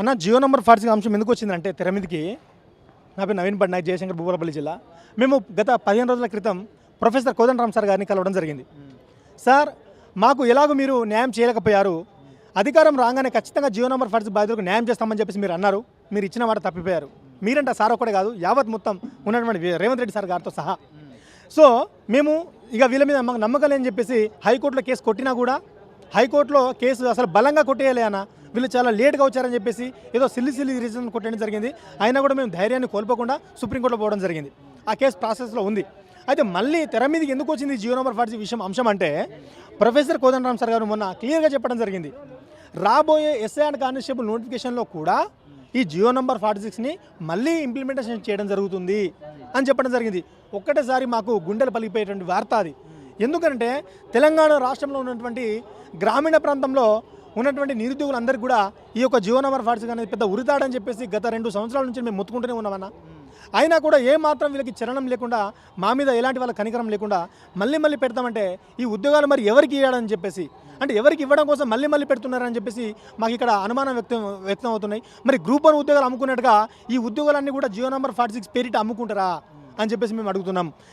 అన్న జియో నెంబర్ ఫార్సింగ్ అంశం ఎందుకు వచ్చిందంటే తెర మీదకి? నా పేరు నవీన్ పట్నాయక్ జయశంకర్ భూపాలపల్లి జిల్లా. మేము గత పదిహేను రోజుల క్రితం ప్రొఫెసర్ కోదండరామ్ సార్ గారిని కలవడం జరిగింది. సార్ మాకు ఎలాగో మీరు న్యాయం చేయలేకపోయారు. అధికారం రాగానే ఖచ్చితంగా జియో నెంబర్ ఫార్సింగ్ బాధితులకు న్యాయం చేస్తామని చెప్పేసి మీరు అన్నారు. మీరు ఇచ్చిన మాట తప్పిపోయారు. మీరంట సార్ ఒక్కడే కాదు యావత్ మొత్తం ఉన్నటువంటి రేవంత్ రెడ్డి సార్ గారితో సహా. సో మేము ఇక వీళ్ళ మీద మాకు నమ్మకం లేని చెప్పేసి హైకోర్టులో కేసు కొట్టినా కూడా హైకోర్టులో కేసు అసలు బలంగా కొట్టేయాలి అన్న. వీళ్ళు చాలా లేట్గా వచ్చారని చెప్పేసి ఏదో సిల్లి సిల్లి రీజన్ కొట్టడం జరిగింది. అయినా కూడా మేము ధైర్యాన్ని కోల్పోకుండా సుప్రీంకోర్టులో పోవడం జరిగింది. ఆ కేసు ప్రాసెస్లో ఉంది. అయితే మళ్ళీ తెర మీదకి ఎందుకు వచ్చింది జియో నెంబర్ ఫార్టీ విషయం అంశం అంటే ప్రొఫెసర్ కోదండరామ్ సార్ గారు మొన్న క్లియర్గా చెప్పడం జరిగింది. రాబోయే ఎస్ఐ అండ్ కానిస్టేబుల్ నోటిఫికేషన్లో కూడా ఈ జియో నంబర్ ఫార్టీ సిక్స్ని మళ్ళీ ఇంప్లిమెంటేషన్ చేయడం జరుగుతుంది అని చెప్పడం జరిగింది. ఒక్కటేసారి మాకు గుండెలు పలిగిపోయేటువంటి వార్త అది. ఎందుకంటే తెలంగాణ రాష్ట్రంలో ఉన్నటువంటి గ్రామీణ ప్రాంతంలో ఉన్నటువంటి నిరుద్యోగులందరికీ కూడా ఈ యొక్క జియో నంబర్ అనేది పెద్ద ఉరితాడని చెప్పేసి గత రెండు సంవత్సరాల నుంచి మేము మొత్తుకుంటూనే ఉన్నామన్నా. అయినా కూడా ఏ మాత్రం వీళ్ళకి చరణం లేకుండా మా మీద ఎలాంటి వాళ్ళ కనికరం లేకుండా మళ్ళీ మళ్ళీ పెడతామంటే ఈ ఉద్యోగాలు మరి ఎవరికి ఇవ్వడని చెప్పేసి అంటే ఎవరికి ఇవ్వడం కోసం మళ్ళీ మళ్ళీ పెడుతున్నారని చెప్పేసి మాకు ఇక్కడ అనుమానం వ్యక్తం వ్యక్తం అవుతున్నాయి. మరి గ్రూప్ వన్ ఉద్యోగాలు అమ్ముకున్నట్టుగా ఈ ఉద్యోగాలన్నీ కూడా జియో నంబర్ ఫార్టీ సిక్స్ పేరిట అమ్ముకుంటారా అని చెప్పేసి మేము అడుగుతున్నాం.